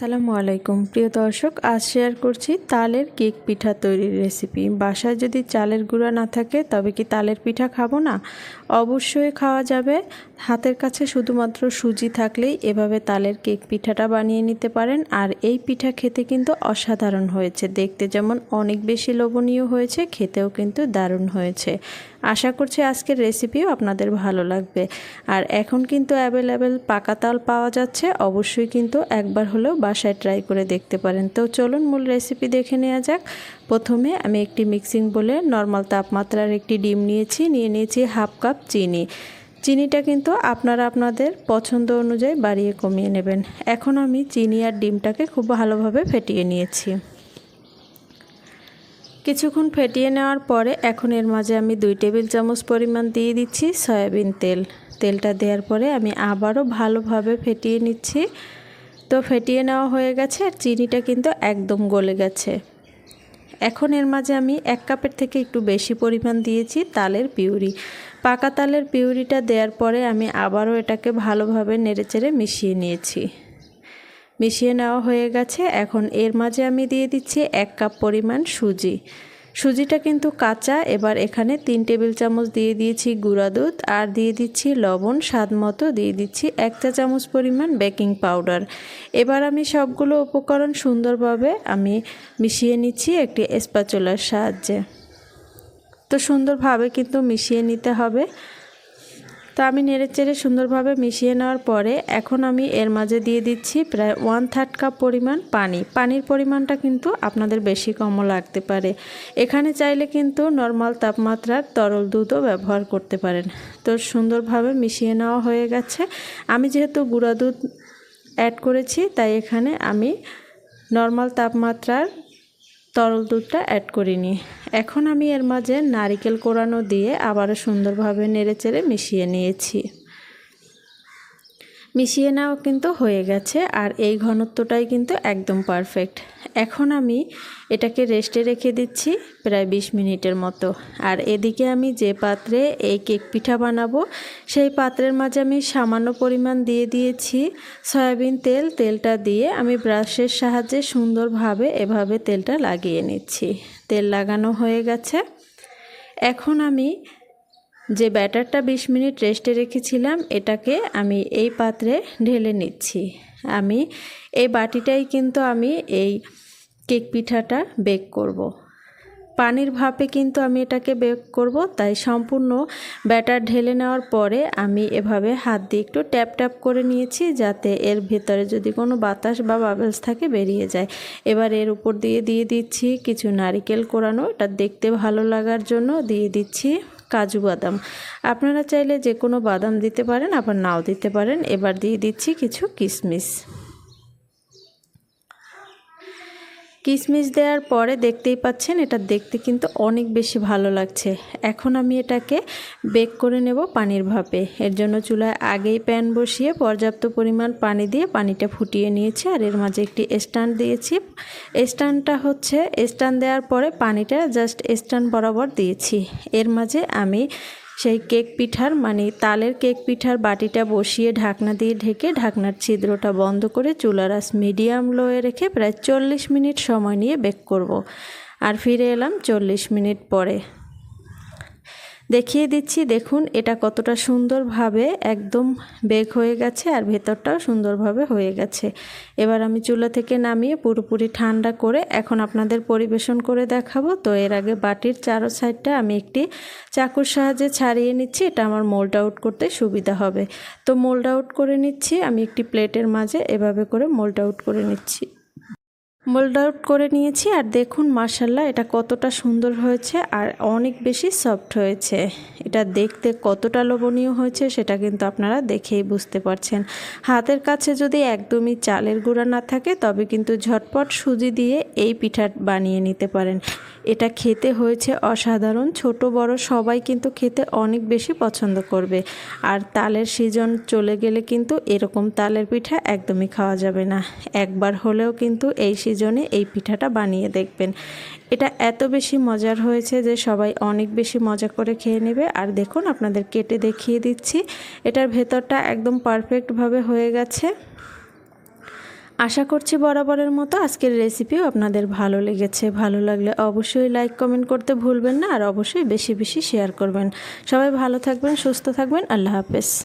আসসালামু আলাইকুম। প্রিয় দর্শক, আজ শেয়ার করছি তালের কেক পিঠা তৈরির রেসিপি। বাসায় যদি চালের গুঁড়া না থাকে, তবে কি তালের পিঠা খাব না? অবশ্যই খাওয়া যাবে। হাতের কাছে শুধুমাত্র সুজি থাকলেই এভাবে তালের কেক পিঠাটা বানিয়ে নিতে পারেন। আর এই পিঠা খেতে কিন্তু অসাধারণ হয়েছে। দেখতে যেমন অনেক বেশি লোভনীয় হয়েছে, খেতেও কিন্তু দারুণ হয়েছে। আশা করছি আজকের রেসিপিও আপনাদের ভালো লাগবে। আর এখন কিন্তু অ্যাভেলেবেল পাকা তাল পাওয়া যাচ্ছে, অবশ্যই কিন্তু একবার হলেও বাসায় ট্রাই করে দেখতে পারেন। তো চলুন মূল রেসিপি দেখে নেওয়া যাক। প্রথমে আমি একটি মিক্সিং বলে নর্মাল তাপমাত্রার একটি ডিম নিয়েছি, নিয়ে নিয়েছি হাফ কাপ চিনি। চিনিটা কিন্তু আপনারা আপনাদের পছন্দ অনুযায়ী বাড়িয়ে কমিয়ে নেবেন। এখন আমি চিনি আর ডিমটাকে খুব ভালোভাবে ফেটিয়ে নিয়েছি। কিছুক্ষণ ফেটিয়ে নেওয়ার পরে এখন এর মাঝে আমি দুই টেবিল চামচ পরিমাণ দিয়ে দিচ্ছি সয়াবিন তেল। তেলটা দেওয়ার পরে আমি আবারও ভালোভাবে ফেটিয়ে নিচ্ছি। তো ফেটিয়ে নেওয়া হয়ে গেছে, আর চিনিটা কিন্তু একদম গলে গেছে। এখন এর মাঝে আমি এক কাপের থেকে একটু বেশি পরিমাণ দিয়েছি তালের পিউরি। পাকা তালের পিউরিটা দেওয়ার পরে আমি আবারও এটাকে ভালোভাবে নেড়েচেড়ে মিশিয়ে নিয়েছি। মিশিয়ে নেওয়া হয়ে গেছে। এখন এর মাঝে আমি দিয়ে দিচ্ছি এক কাপ পরিমাণ সুজি। সুজিটা কিন্তু কাঁচা। এবার এখানে তিন টেবিল চামচ দিয়ে দিয়েছি গুঁড়া দুধ আর দিয়ে দিচ্ছি লবণ। স্বাদ মতো দিয়ে দিচ্ছি এক চা চামচ পরিমাণ বেকিং পাউডার। এবার আমি সবগুলো উপকরণ সুন্দরভাবে আমি মিশিয়ে নিচ্ছি একটি স্প্যাচুলার সাহায্যে। তো সুন্দরভাবে কিন্তু মিশিয়ে নিতে হবে। তো আমি নেড়েচেড়ে সুন্দরভাবে মিশিয়ে নেওয়ার পরে এখন আমি এর মাঝে দিয়ে দিচ্ছি প্রায় ওয়ান থার্ড কাপ পরিমাণ পানি। পানির পরিমাণটা কিন্তু আপনাদের বেশি কমও লাগতে পারে। এখানে চাইলে কিন্তু নর্মাল তাপমাত্রার তরল দুধও ব্যবহার করতে পারেন। তো সুন্দরভাবে মিশিয়ে নেওয়া হয়ে গেছে। আমি যেহেতু গুঁড়া দুধ অ্যাড করেছি, তাই এখানে আমি নর্মাল তাপমাত্রার তরল দুধটা অ্যাড করিনি। এখন আমি এর মাঝে নারিকেল কোরানো দিয়ে আবারও সুন্দরভাবে নেড়ে চেড়ে মিশিয়ে নিয়েছি। মিশিয়ে নেওয়া কিন্তু হয়ে গেছে আর এই ঘনত্বটাই কিন্তু একদম পারফেক্ট এখন আমি এটাকে রেস্টে রেখে দিচ্ছি প্রায় বিশ মিনিটের মতো। আর এদিকে আমি যে পাত্রে এই কেক পিঠা বানাবো, সেই পাত্রের মাঝে আমি সামান্য পরিমাণ দিয়ে দিয়েছি সয়াবিন তেল। তেলটা দিয়ে আমি ব্রাশের সাহায্যে সুন্দরভাবে এভাবে তেলটা লাগিয়ে নিচ্ছি। তেল লাগানো হয়ে গেছে। এখন আমি যে ব্যাটারটা বিশ মিনিট রেস্টে রেখেছিলাম, এটাকে আমি এই পাত্রে ঢেলে নিচ্ছি। আমি এই বাটিটাই কিন্তু আমি এই কেক পিঠাটা বেক করব। পানির ভাপে কিন্তু আমি এটাকে বেক করব, তাই সম্পূর্ণ ব্যাটার ঢেলে নেওয়ার পরে আমি এভাবে হাত দিয়ে একটু ট্যাপ ট্যাপ করে নিয়েছি, যাতে এর ভেতরে যদি কোনো বাতাস বা বাবেলস থাকে বেরিয়ে যায়। এবার এর উপর দিয়ে দিয়ে দিচ্ছি কিছু নারিকেল কোরানো, এটা দেখতে ভালো লাগার জন্য দিয়ে দিচ্ছি। কাজু বাদাম। আপনারা চাইলে যে কোনো বাদাম দিতে পারেন, আবার নাও দিতে পারেন। এবার দিয়ে দিচ্ছি কিছু কিশমিশ কিশমিশ দেওয়ার পরে দেখতেই পাচ্ছেন, এটা দেখতে কিন্তু অনেক বেশি ভালো লাগছে। এখন আমি এটাকে বেক করে নেব পানির ভাপে। এর জন্য চুলায় আগেই প্যান বসিয়ে পর্যাপ্ত পরিমাণ পানি দিয়ে পানিটা ফুটিয়ে নিয়েছি আর এর মাঝে একটি স্ট্যান্ড দিয়েছি। স্ট্যান্ডটা হচ্ছে, স্ট্যান্ড দেওয়ার পরে পানিটা জাস্ট স্ট্যান্ড বরাবর দিয়েছি। এর মাঝে আমি সেই কেক পিঠার মানে তালের কেক পিঠার বাটিটা বসিয়ে ঢাকনা দিয়ে ঢেকে ঢাকনার ছিদ্রটা বন্ধ করে চুলার আস মিডিয়াম লোয়ে রেখে প্রায় চল্লিশ মিনিট সময় নিয়ে বেক করব। আর ফিরে এলাম চল্লিশ মিনিট পরে দেখিয়ে দিচ্ছি, দেখুন, এটা কতটা সুন্দরভাবে একদম বেক হয়ে গেছে আর ভেতরটাও সুন্দরভাবে হয়ে গেছে। এবার আমি চুলা থেকে নামিয়ে পুরোপুরি ঠান্ডা করে এখন আপনাদের পরিবেশন করে দেখাবো। তো এর আগে বাটির চারো সাইডটা আমি একটি চাকুর সাহায্যে ছাড়িয়ে নিচ্ছি, এটা আমার মোল্ড আউট করতে সুবিধা হবে। তো মোল্ড আউট করে নিচ্ছি, আমি একটি প্লেটের মাঝে এভাবে করে মোল্ড আউট করে নিচ্ছি। মোল্ড আউট করে নিয়েছি আর দেখুন মার্শাল্লাহ এটা কতটা সুন্দর হয়েছে আর অনেক বেশি সফট হয়েছে। এটা দেখতে কতটা লোভনীয় হয়েছে সেটা কিন্তু আপনারা দেখেই বুঝতে পারছেন। হাতের কাছে যদি একদমই চালের গুঁড়া না থাকে, তবে কিন্তু ঝটপট সুজি দিয়ে এই পিঠা বানিয়ে নিতে পারেন। এটা খেতে হয়েছে অসাধারণ, ছোট বড় সবাই কিন্তু খেতে অনেক বেশি পছন্দ করবে। আর তালের সিজন চলে গেলে কিন্তু এরকম তালের পিঠা একদমই খাওয়া যাবে না। একবার হলেও কিন্তু এই সিজনে এই পিঠাটা বানিয়ে দেখবেন। এটা এত বেশি মজার হয়েছে যে সবাই অনেক বেশি মজা করে খেয়ে নেবে। আর দেখুন, আপনাদের কেটে দেখিয়ে দিচ্ছি। এটার ভেতরটা একদম পারফেক্টভাবে হয়ে গেছে। আশা করছি বরাবরের মতো আজকের রেসিপিও আপনাদের ভালো লেগেছে। ভালো লাগলে অবশ্যই লাইক, কমেন্ট করতে ভুলবেন না। আর অবশ্যই বেশি বেশি শেয়ার করবেন। সবাই ভালো থাকবেন, সুস্থ থাকবেন। আল্লাহ হাফেজ।